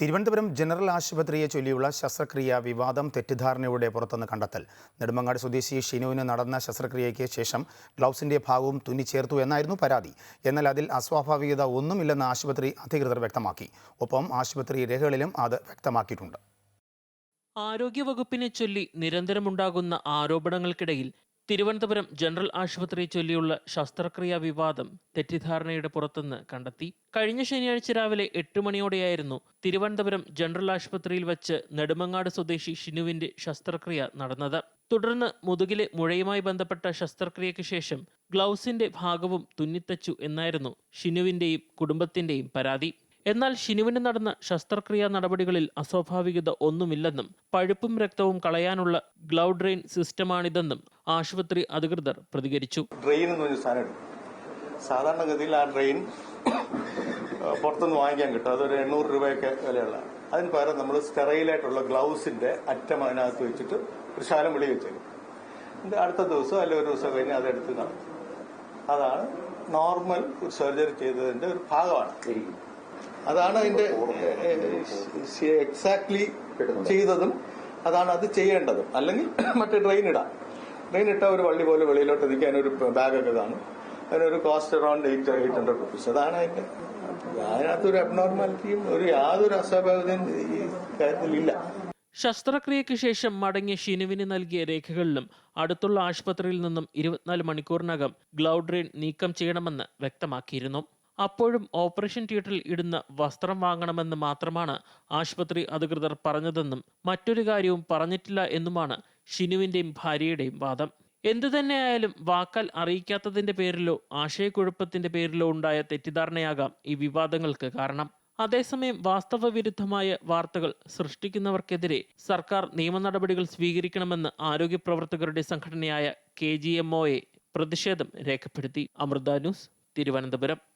Thiruvananthapuram general ആശുപത്രിയെ ചൊല്ലിയുള്ള ശസ്ത്രക്രിയ വിവാദം തെറ്റിദ്ധാരണയുടെ പുറത്തുനിന്ന് കണ്ടെത്തൽ. നെടുമങ്ങാട് സ്വദേശി ഷിനുവിന് നടന്ന ശസ്ത്രക്രിയയ്ക്ക് ശേഷം ഗ്ലൗസിന്റെ ഭാഗവും തുന്നിച്ചേർത്തു എന്നായിരുന്നു പരാതി. എന്നാൽ അതിൽ അസ്വാഭാവികത ഒന്നുമില്ലെന്ന് ആശുപത്രി അധികൃതർ വ്യക്തമാക്കി. ഒപ്പം ആശുപത്രി രേഖകളിലും അത് വ്യക്തമാക്കിയിട്ടുണ്ട്. ആരോഗ്യവകുപ്പിനെ ചൊല്ലി നിരന്തരമുണ്ടാകുന്ന ആരോപണങ്ങൾക്കിടയിൽ തിരുവനന്തപുരം ജനറൽ ആശുപത്രി ചൊല്ലിയുള്ള ശസ്ത്രക്രിയാ വിവാദം തെറ്റിദ്ധാരണയുടെ പുറത്തുനിന്ന് കണ്ടെത്തി. കഴിഞ്ഞ ശനിയാഴ്ച രാവിലെ എട്ട് മണിയോടെയായിരുന്നു തിരുവനന്തപുരം ജനറൽ ആശുപത്രിയിൽ വച്ച് നെടുമങ്ങാട് സ്വദേശി ഷിനുവിന്റെ ശസ്ത്രക്രിയ നടന്നത്. തുടർന്ന് മുതുകിലെ മുഴയുമായി ബന്ധപ്പെട്ട ശസ്ത്രക്രിയയ്ക്ക് ശേഷം ഗ്ലൗസിന്റെ ഭാഗവും തുന്നിത്തച്ചു എന്നായിരുന്നു ഷിനുവിന്റെയും കുടുംബത്തിന്റെയും പരാതി. എന്നാൽ ഷിനുവിന് നടന്ന ശസ്ത്രക്രിയാ നടപടികളിൽ അസ്വാഭാവികത ഒന്നുമില്ലെന്നും പഴുപ്പും രക്തവും കളയാനുള്ള ഗ്ലൗ ഡ്രെയിൻ സിസ്റ്റമാണിതെന്നും ആശുപത്രി അധികൃതർ പ്രതികരിച്ചു. ഡ്രെയിൻ എന്ന് പറഞ്ഞ സാധനം എടുക്കും സാധാരണഗതിയിൽ ആ ഡ്രെയിൻ പുറത്തുനിന്ന് വാങ്ങിക്കാൻ കിട്ടും. അതൊരു എണ്ണൂറ് രൂപയൊക്കെ വിലയുള്ള. അതിന് പകരം നമ്മൾ സ്റ്റെറൈലായിട്ടുള്ള ഗ്ലൗസിന്റെ അറ്റം അതിനകത്ത് വെച്ചിട്ട് ഒരു ശാലം വെളി വെച്ചേക്കും. അടുത്ത ദിവസം അല്ലെങ്കിൽ ഒരു ദിവസം കഴിഞ്ഞ് അതെടുത്ത് കാണും അതാണ് നോർമൽ സർജറി ചെയ്തതിന്റെ ഒരു ഭാഗമാണ്. അതാണ് അതിന്റെ എക്സാക്ട്ലി ചെയ്തതും അതാണ് അത് ചെയ്യേണ്ടതും. അല്ലെങ്കിൽ മറ്റേ ഡ്രെയിൻ ഇടാം. ഇട്ട ഒരു വള്ളി പോലെ വെളിയിലോട്ട് നിൽക്കാൻ ഒരു ബാഗൊക്കെ കാണും. അതിനൊരു cost around eight eight hundred rupees അതാണ് അതിന്റെ അതിനകത്തൊരു അബ്നോർമാലിറ്റിയും ഒരു യാതൊരു അസ്വാഭാവികതയും ഈ കാര്യത്തിലില്ല ശസ്ത്രക്രിയയ്ക്ക് ശേഷം മടങ്ങിയ ഷിനുവിന് നൽകിയ രേഖകളിലും അടുത്തുള്ള ആശുപത്രിയിൽ നിന്നും ഇരുപത്തിനാല് മണിക്കൂറിനകം ഗ്ലൗഡ്രെയിൻ നീക്കം ചെയ്യണമെന്ന് വ്യക്തമാക്കിയിരുന്നു. അപ്പോഴും ഓപ്പറേഷൻ തിയേറ്ററിൽ ഇടുന്ന വസ്ത്രം വാങ്ങണമെന്ന് മാത്രമാണ് ആശുപത്രി അധികൃതർ പറഞ്ഞതെന്നും മറ്റൊരു കാര്യവും പറഞ്ഞിട്ടില്ല എന്നുമാണ് ഷിനുവിന്റെയും ഭാര്യയുടെയും വാദം. എന്തു തന്നെയായാലും വാക്കാൽ അറിയിക്കാത്തതിന്റെ പേരിലോ ആശയക്കുഴപ്പത്തിന്റെ പേരിലോ ഉണ്ടായ തെറ്റിദ്ധാരണയാകാം ഈ വിവാദങ്ങൾക്ക് കാരണം. അതേസമയം വാസ്തവ വിരുദ്ധമായ വാർത്തകൾ സൃഷ്ടിക്കുന്നവർക്കെതിരെ സർക്കാർ നിയമ നടപടികൾ സ്വീകരിക്കണമെന്ന് ആരോഗ്യ പ്രവർത്തകരുടെ സംഘടനയായ K G M O A പ്രതിഷേധം രേഖപ്പെടുത്തി. അമൃത ന്യൂസ് തിരുവനന്തപുരം.